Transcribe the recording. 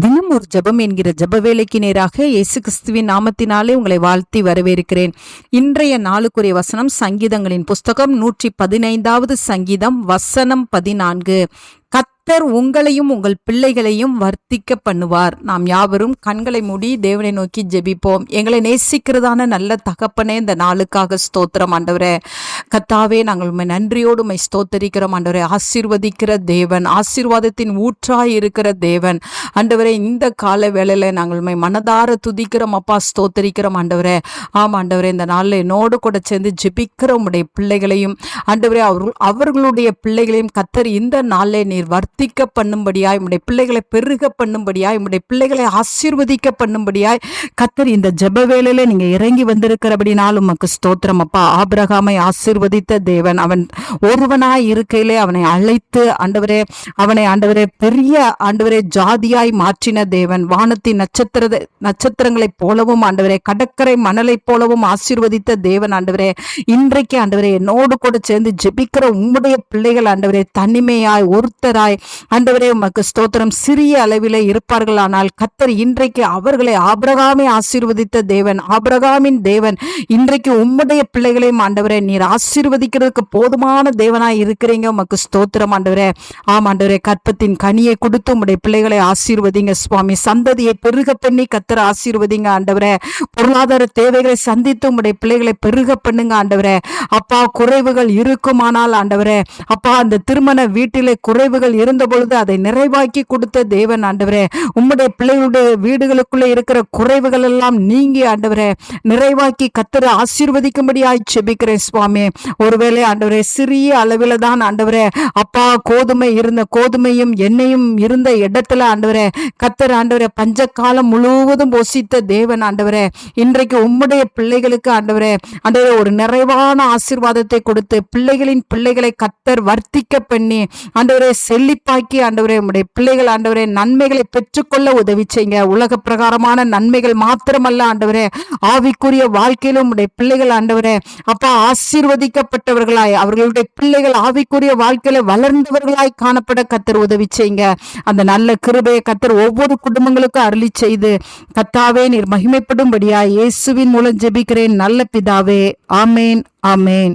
தினம் ஒரு ஜெபம் என்கிற ஜப வேலைக்கு நேராக இயேசு கிறிஸ்துவின் நாமத்தினாலே உங்களை வாழ்த்தி வரவேற்கிறேன். இன்றைய நாளுக்குரிய வசனம் சங்கீதங்களின் புஸ்தகம் நூற்றி பதினைந்தாவது சங்கீதம் வசனம் பதினான்கு. கத் கர்த்தர் உங்களையும் உங்கள் பிள்ளைகளையும் வர்த்திக்க பண்ணுவார் நாம் யாவரும் கண்களை மூடி தேவனை நோக்கி ஜெபிப்போம். எங்களை நேசிக்கிறதான நல்ல தகப்பனே இந்த நாளுக்காக ஸ்தோத்திரம் ஆண்டவரே. கத்தாவே நாங்கள் உண்மை நன்றியோடு உண்மை ஸ்தோத்தரிக்கிறோம். ஆண்டவரை ஆசீர்வதிக்கிற தேவன் ஆசீர்வாதத்தின் ஊற்றாய் இருக்கிற தேவன். ஆண்டவரே இந்த கால வேளையில நாங்கள் உண்மை மனதார துதிக்கிறோம். அப்பா ஸ்தோத்தரிக்கிறோம் ஆண்டவரே. ஆமாம் ஆண்டவரே இந்த நாளில் என்னோடு கூட சேர்ந்து ஜெபிக்கிற உம்முடைய பிள்ளைகளையும் ஆண்டவரே அவர் அவர்களுடைய பிள்ளைகளையும் கத்தர் இந்த நாளில் நீர் வர்த்திக்க பண்ணும்படியாய் உம்முடைய பிள்ளைகளை பெருக பண்ணும்படியாய் உம்முடைய பிள்ளைகளை ஆசீர்வதிக்க பண்ணும்படியாய் கத்தர் இந்த ஜப வேலையில நீங்க இறங்கி வந்திருக்கிறபடினாலும் உமக்கு ஸ்தோத்திரம். அப்பா ஆபிரகாமை ஆசீர்வதித்த தேவன் அவன் ஒருவனாய் இருக்கையிலே அவனை அழைத்து ஆண்டவரே அவனை ஆண்டவரே பெரிய ஆண்டவரே ஜாதியாய் மாற்றின தேவன் வானத்தின் நட்சத்திர நட்சத்திரங்களைப் போலவும் ஆண்டவரே கடற்கரை மணலைப் போலவும் ஆசீர்வதித்த தேவன் ஆண்டவரே இன்றைக்கு ஆண்டவரே என்னோடு கூட சேர்ந்து ஜெபிக்கிற உம்முடைய பிள்ளைகள் ஆண்டவரே தனிமையாய் ஒருத்தராய் ஆண்டவரே உமக்கு ஸ்தோத்திரம். சிறிய அளவில் இருப்பார்கள் ஆனால் கத்தர் இன்றைக்கு அவர்களை ஆபிரகாமை ஆசீர்வதித்த தேவன் ஆபிரகாமின் தேவன். இன்றைக்கு உம்முடைய பிள்ளைகளையும் ஆண்டவரே நீர் ஆசீர்வதிக்கிறதுக்கு போதுமான தேவனாய் இருக்கிறீங்க. உமக்கு ஸ்தோத்திரம் ஆண்டவரே. ஆம் ஆண்டவரே கற்பத்தின் கனியை கொடுத்து உம்முடைய பிள்ளைகளை ஆசீர்வதிங்க சுவாமி. சந்ததியை பெருக பண்ணி கத்தர் ஆசீர்வதிங்க ஆண்டவரே. பொருளாதார தேவைகளை சந்தித்து உம்முடைய பிள்ளைகளை பெருக பண்ணுங்க ஆண்டவரே. அப்பா குறைவுகள் இருக்குமானால் ஆண்டவரே. அப்பா அந்த திருமண வீட்டிலே குறைவுகள் இருந்து பொழுது அதை நிறைவாக்கி கொடுத்த தேவன் ஆண்டவரே உம்முடைய பிள்ளைகளுடைய வீடுகளுக்குள்ளே இருக்கிற குறைவுகள் எல்லாம் நீங்கி ஆண்டவரே நிறைவாக்கி கத்தரை ஆசீர்வதிக்கும்படியாய் செபிக்கிறேன் சுவாமி. ஒருவேளை ஆண்டவரே சிறிய அளவில் தான் ஆண்டவரே அப்பா கோதுமை இருந்த கோதுமையும் எண்ணெயும் இருந்த இடத்துல ஆண்டவரே கத்தர் ஆண்டவரே பஞ்ச காலம் முழுவதும் ஒசித்த தேவன் ஆண்டவரே இன்றைக்கு உம்முடைய பிள்ளைகளுக்கு ஆண்டவரே ஆண்டவரே ஒரு நிறைவான ஆசீர்வாதத்தை கொடுத்து பிள்ளைகளின் பிள்ளைகளை கத்தர் வர்த்திக்க பண்ணி ஆண்டவரே செழிப்பாக்கி ஆண்டவரே உம்முடைய பிள்ளைகள் ஆண்டவரே நன்மைகளை பெற்றுக்கொள்ள உதவி செய்யுங்க. உலக பிரகாரமான நன்மைகள் மாத்திரமல்ல ஆண்டவரே. ஆவிக்குரிய வாழ்க்கையிலும் உம்முடைய பிள்ளைகள் ஆண்டவரே அப்பா ஆசீர்வதிக்கப்பட்டவர்களாய் அவர்களுடைய பிள்ளைகள் ஆவிக்குரிய வாழ்க்கையில வளர்ந்தவர்களாய் காணப்பட கத்தர் உதவி செய்யுங்க. அந்த நல்ல கிருபையை கத்தர் ஒவ்வொரு குடும்பங்களுக்கும் அருளி செய்து கத்தாவே நீர் மகிமைப்படும்படியா இயேசுவின் மூலம் ஜெபிக்கிறேன். நல்ல பிதாவே ஆமேன் ஆமேன்.